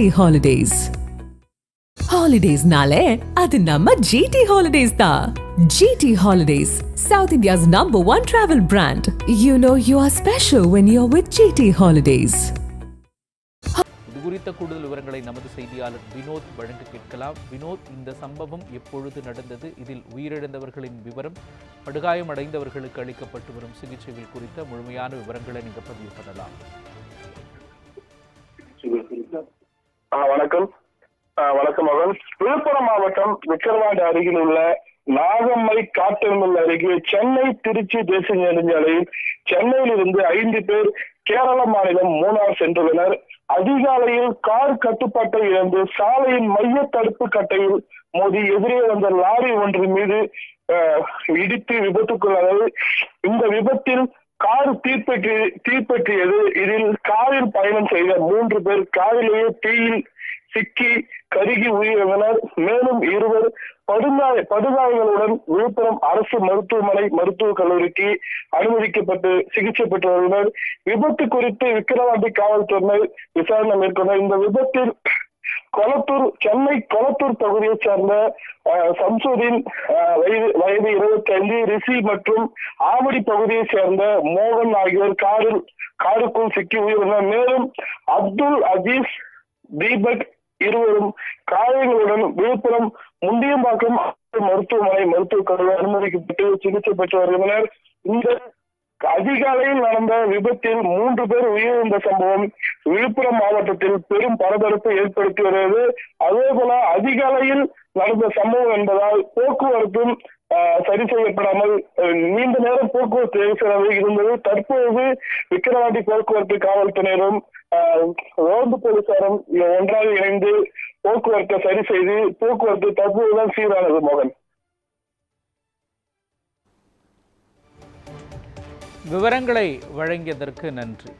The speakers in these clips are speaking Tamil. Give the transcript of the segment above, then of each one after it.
ஹாலிடேஸ் ஹாலிடேஸ்னாலே அது நம்ம ஜிடி ஹாலிடேஸ் தான். GT Holidays South India's number one travel brand you know you are special when you are with GT Holidays இது குறித்த கூடுதல் விவரங்களை நமது செய்தியாளர் வினோத் வழங்க கேட்கலாம். வினோத் இந்த சம்பவம் எப்பொழுது நடந்தது? இதில் உயிரிழந்தவர்களின் விவரம் படுகாயமடைந்தவர்களுக்கு அளிக்கப்பட்டு வரும் சிகிச்சைகள் குறித்த முழுமையான விவரங்களை நீங்கள் பதிவு பண்ணலாம். வணக்கம். வணக்கம் மகன். விழுப்புரம் மாவட்டம் விக்கிரவாண்டி அருகில் உள்ள நாகம்மை காட்டெருமல் அருகே சென்னை திருச்சி தேசிய நெடுஞ்சாலையில் சென்னையில் இருந்து ஐந்து பேர் கேரள மாநிலம் மூணார் சென்றுள்ளனர். அதிகாலையில் கார் கட்டுப்பாட்டை இழந்து சாலையின் மைய தடுப்பு கட்டையில் மோதி எதிரே வந்த லாரி ஒன்றின் மீது இடித்து விபத்துக்குள்ளானது. இந்த விபத்தில் கார் தீப்பற்றி தீப்பற்றியது. இதில் காரில் பயணம் செய்த மூன்று பேர் காரிலேயே தீயில் சிக்கி கருகி உயிரிழந்தனர். மேலும் இருவர் படுகாய படுகாயங்களுடன் விழுப்புரம் அரசு மருத்துவமனை மருத்துவக் கல்லூரிக்கு அனுமதிக்கப்பட்டு சிகிச்சை பெற்று வருகின்றனர் விபத்து குறித்து விக்கிரவாண்டி காவல்துறையினர் விசாரணை மேற்கொண்டனர். இந்த விபத்தில் கொளத்தூர் சென்னை கொளத்தூர் தொகுதியை சேர்ந்த அஹ், சம்சுதீன் வயது வயது இருபத்தி ஐந்து ரிஷி மற்றும் ஆவடி பகுதியை சேர்ந்த மோகன் ஆகியோர் காரில் காருக்குள் சிக்கி உயிரிழந்தனர் மேலும் அப்துல் அஜீஸ் தீபக் இருவரும் காயங்களுடன் விழுப்புரம் முண்டியம்பாக்கம் மருத்துவமனை மருத்துவக் கல்லூரி அனுமதிக்கப்பட்டு சிகிச்சை பெற்று வருகின்றனர். இந்த அதிகாலையில் நடந்த விபத்தில் மூன்று பேர் உயிரிழந்த சம்பவம் விழுப்புரம் மாவட்டத்தில் பெரும் பரபரப்பை ஏற்படுத்தி வருகிறது அதே போல அதிகாலையில் நடந்த சம்பவம் என்பதால் போக்குவரத்தும் ஆஹ், சரி செய்யப்படாமல் நீண்ட நேரம் போக்குவரத்து நெரிசலாக இருந்தது. தற்போது விக்கிரவாண்டி போக்குவரத்து காவல்துறையினரும் ஆஹ், ரோந்து போலீசாரும் ஒன்றாக இணைந்து போக்குவரத்தை சரி செய்து போக்குவரத்து தற்போதுதான் சீரானது மோகன். விவரங்களை வழங்கியதற்கு நன்றி.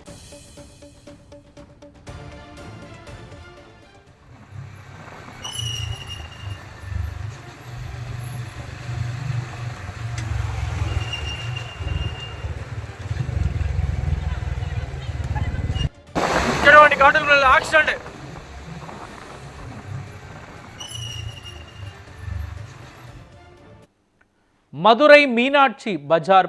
விக்கிரவாண்டி காட்டுக்குள்ள ஆக்சிடென்ட் மதுரை மீனாட்சி பஜார்